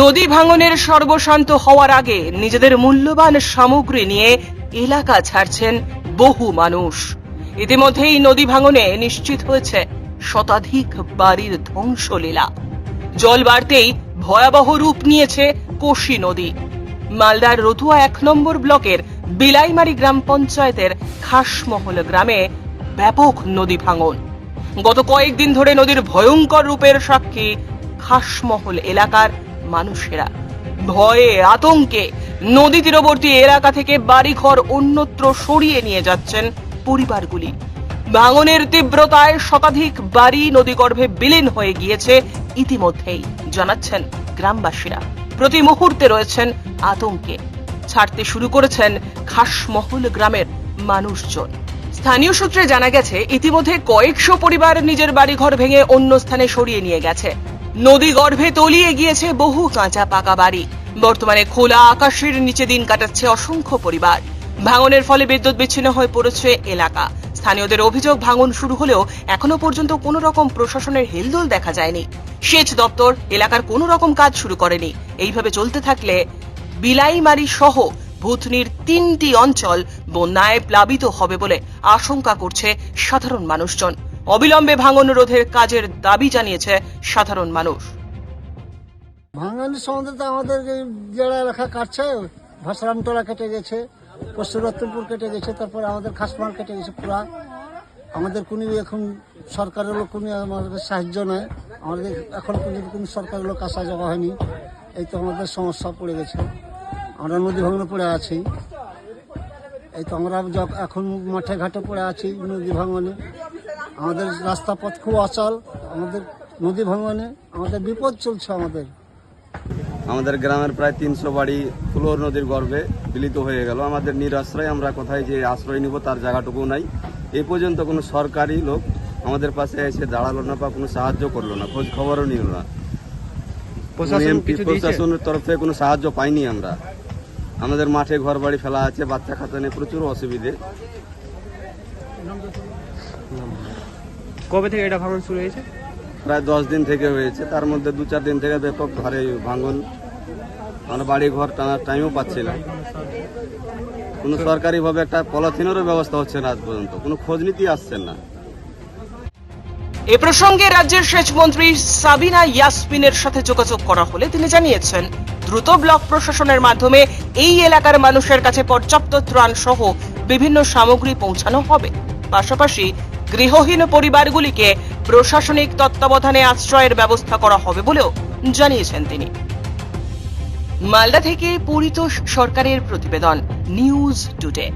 নদী ভাঙনের সর্বশান্ত হওয়ার আগে নিজেদের মূল্যবান সামগ্রী নিয়ে এলাকা ছাড়ছেন বহু মানুষ। ইতিমধ্যেই নদী ভাঙনে নিশ্চিত হয়েছে শতাধিক বাড়ির ধ্বংসলীলা। জল বাড়তেই ভয়াবহ রূপ নিয়েছে কোশি নদী। মালদার রতুয়া এক নম্বর ব্লকের বিলাইমারি গ্রাম পঞ্চায়েতের খাসমহল গ্রামে ব্যাপক নদী ভাঙন। গত কয়েকদিন ধরে নদীর ভয়ঙ্কর রূপের সাক্ষী খাসমহল এলাকার মানুষেরা। ভয়ে, আতঙ্কে নদী তীরবর্তী এলাকা থেকে বাড়িঘর, অন্যত্র সরিয়ে নিয়ে যাচ্ছেন পরিবারগুলি। ভাঙনের তীব্রতায় শতাধিক বাড়ি নদীগর্ভে বিলীন হয়ে গিয়েছে ইতিমধ্যেই, জানাচ্ছেন গ্রামবাসীরা। প্রতি মুহূর্তে রয়েছেন আতঙ্কে। ছাড়তে শুরু করেছেন খাসমহল গ্রামের মানুষজন। স্থানীয় সূত্রে জানা গেছে, ইতিমধ্যে কয়েকশো পরিবার নিজের বাড়িঘর ভেঙে অন্য স্থানে সরিয়ে নিয়ে গেছে। নদী গর্ভে তলিয়ে গিয়েছে বহু কাঁচা পাকা বাড়ি। বর্তমানে খোলা আকাশের নিচে দিন কাটাচ্ছে অসংখ্য পরিবার। ভাঙনের ফলে বিদ্যুৎ বিচ্ছিন্ন হয়ে পড়েছে এলাকা। স্থানীয়দের অভিযোগ, ভাঙন শুরু হলেও এখনও পর্যন্ত কোনো রকম প্রশাসনের হেলদোল দেখা যায়নি। সেচ দপ্তর এলাকার কোনো রকম কাজ শুরু করেনি। এইভাবে চলতে থাকলে বিলাইমারি সহ ভূতনির তিনটি অঞ্চল বন্যায় প্লাবিত হবে বলে আশঙ্কা করছে সাধারণ মানুষজন। অবিলম্বে ভাঙন রোধের কাজের দাবি জানিয়েছে সাধারণ মানুষ। ভাঙানির সম্বন্ধে তো আমাদের যারা এলাকা কাটছে ভাসরামতলা কেটে গেছে, পশ্চিম রত্নপুর কেটে গেছে, তারপরে আমাদের খাসমার কেটে গেছে পুরা। আমাদের কোনো এখন সরকারের লোক, কোনো আমাদের সাহায্য নেয় আমাদের এখন পর্যন্ত কোনো সরকারের লোক আসা যাওয়া হয়নি। এই তো আমাদের সমস্যা পড়ে গেছে। আমরা নদী ভাঙনে পড়ে আছি। এই তো আমরা এখন মাঠে ঘাটে পড়ে আছি নদী ভাঙনে। আমাদের রাস্তাপথ খুব অচল আমাদের নদী ভাঙনে আমাদের বিপদ চলছে আমাদের। আমাদের গ্রামের প্রায় তিনশো বাড়ি ফুলোর নদীর গর্ভে বিলিত হয়ে গেল। আমাদের নিরাশ্রয় আমরা কোথায় যে আশ্রয় নিব তার জায়গাটুকু নাই। এ পর্যন্ত কোনো সরকারি লোক আমাদের পাশে এসে দাঁড়াল না বা কোনো সাহায্য করল না খোঁজ খবরও নিল না। প্রশাসনের তরফ থেকে কোনো সাহায্য পাইনি আমরা। আমাদের মাঠে ঘর বাড়ি ফেলা আছে বাচ্চা খাতা নিয়ে প্রচুর অসুবিধে। কবে থেকে এটা ভাঙন শুরু হয়েছে? প্রায় দশ দিন থেকে হয়েছে। তার মধ্যে দু চার দিন থেকে ব্যাপক ঘরে ভাঙন। আমরা বাড়ি ঘর টানার টাইমও পাচ্ছি না। কোনো সরকারিভাবে একটা পলিথিনেরও ব্যবস্থা হচ্ছে না আজ পর্যন্ত। কোনো খোঁজ নীতি আসছেন না। এ প্রসঙ্গে রাজ্যের সেচ মন্ত্রী সাবিনা ইয়াসমিনের সাথে যোগাযোগ করা হলে তিনি জানিয়েছেন দ্রুত ব্লক প্রশাসনের মাধ্যমে এই এলাকার মানুষের কাছে পর্যাপ্ত ত্রাণ সহ বিভিন্ন সামগ্রী পৌঁছানো হবে। পাশাপাশি গৃহহীন পরিবারগুলিকে প্রশাসনিক তত্ত্বাবধানে আশ্রয়ের ব্যবস্থা করা হবে বলেও জানিয়েছেন তিনি। মালদা থেকে পরিতোষ সরকারের প্রতিবেদন, নিউজ টুডে।